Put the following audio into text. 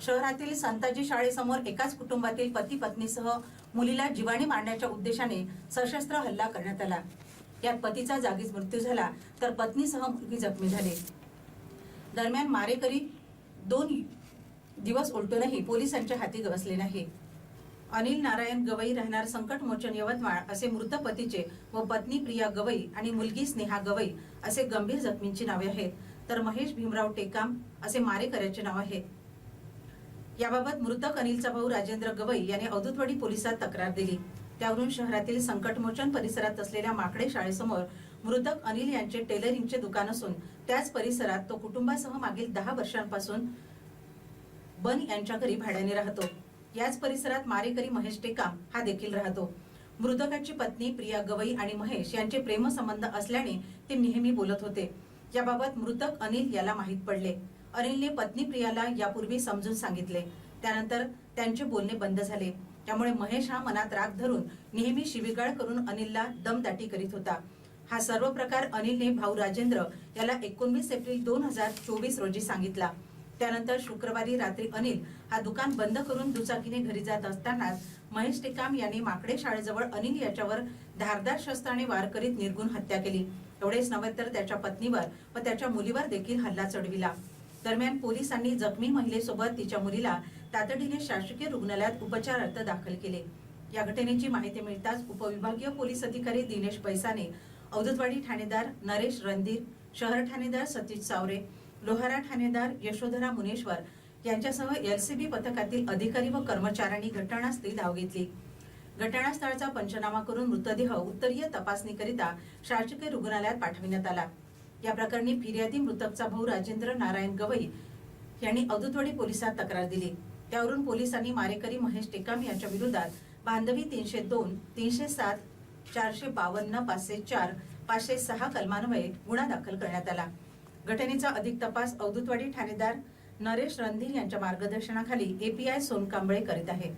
शहरातील संताजी शाळेसमोर एकाच कुटुंबातील पती पत्नीसह मुलीला जीवाणी मारण्याच्या उद्देशाने सशस्त्र हल्ला करण्यात आला. यात पतीचा जागीच मृत्यू झाला तर पत्नीसह मुलगी जखमी झाली. दरम्यान मारेकरी दोन दिवस उलटूनही पोलिसांच्या हाती गवसले नाही. अनिल नारायण गवई राहणार संकटमोचन यवतमाळ असे मृत पतीचे व पत्नी प्रिया गवई आणि मुलगी स्नेहा गवई असे गंभीर जखमींची नावे आहेत. तर महेश भीमराव टेकाम असे मारेकऱ्याचे नाव आहे. याबाबत मृतक अनिलचा भाऊ राजेंद्र गवई याने अवधूतवाडी पोलिसात तक्रार दिली. त्यावरून शहरातील संकटमोचन परिसरात असलेल्या माकडे शाळेसमोर मृतक अनिल यांचे टेलरिंगचे दुकान असून त्याच परिसरात तो कुटुंबासह मागील दहा वर्षांपासून बन यांच्या घरी भाड्याने राहतो. याच परिसरात मारेकरी महेश टेकाम हा देखील राहतो. मृतकाची पत्नी प्रिया गवई आणि महेश यांचे प्रेमसंबंध असल्याने ते नेहमी बोलत होते. याबाबत मृतक अनिल याला माहीत पडले. अनिलने पत्नी प्रियाला यापूर्वी समजून सांगितले. त्यानंतर त्यांचे बोलणे बंद झाले. त्यामुळे महेश हा मनात राग धरून नेहमी शिवीगाळ करून अनिलला दमदाटी करीत होता. हा सर्व प्रकार अनिलने भाऊ राजेंद्र याला एकोणवीस एप्रिल दोन हजार चोवीस रोजी सांगितला. त्यानंतर शुक्रवारी रात्री अनिल हा दुकान बंद करून दुचाकीने घरी जात असतानाच महेश टेकाम यांनी माकडे शाळेजवळ अनिल याच्यावर धारदार शस्त्राने वार करीत निर्गुण हत्या केली. एवढेच नव्हे तर त्याच्या पत्नीवर व त्याच्या मुलीवर देखील हल्ला चढविला. दरम्यान पोलिसांनी जखमी महिलेसोबत तिच्या मुलीला तातडीने शासकीय रुग्णालयात उपचारार्थ दाखल केले. या घटनेची माहिती मिळताच उपविभागीय पोलीस अधिकारी दिनेश पैसाने अवधूतवाडी ठाणेदार नरेश रणधीर शहर ठाणेदार सतीश सावरे लोहारा ठाणेदार यशोधरा मुनेश्वर यांच्यासह एलसीबी पथकातील अधिकारी व कर्मचाऱ्यांनी घटनास्थळी धाव घेतली. घटनास्थळाचा पंचनामा करून मृतदेह उत्तरीय तपासणीकरिता शासकीय रुग्णालयात पाठविण्यात आला. या प्रकरणी फिर्यादी मृतकचा भाऊ राजेंद्र नारायण गवई यांनी अवधूतवाडी पोलिसात तक्रार दिली. त्यावरून पोलिसांनी मारेकरी महेश टेकाम यांच्या विरोधात बांधवी तीनशे दोन तीनशे सात चारशे बावन्न पाचशे चार पाचशे सहा कलमान्वये गुन्हा दाखल करण्यात आला. घटनेचा अधिक तपास अवधूतवाडी ठाणेदार नरेश रणधीर यांच्या मार्गदर्शनाखाली एपीआय सोनकांबळे करीत आहे.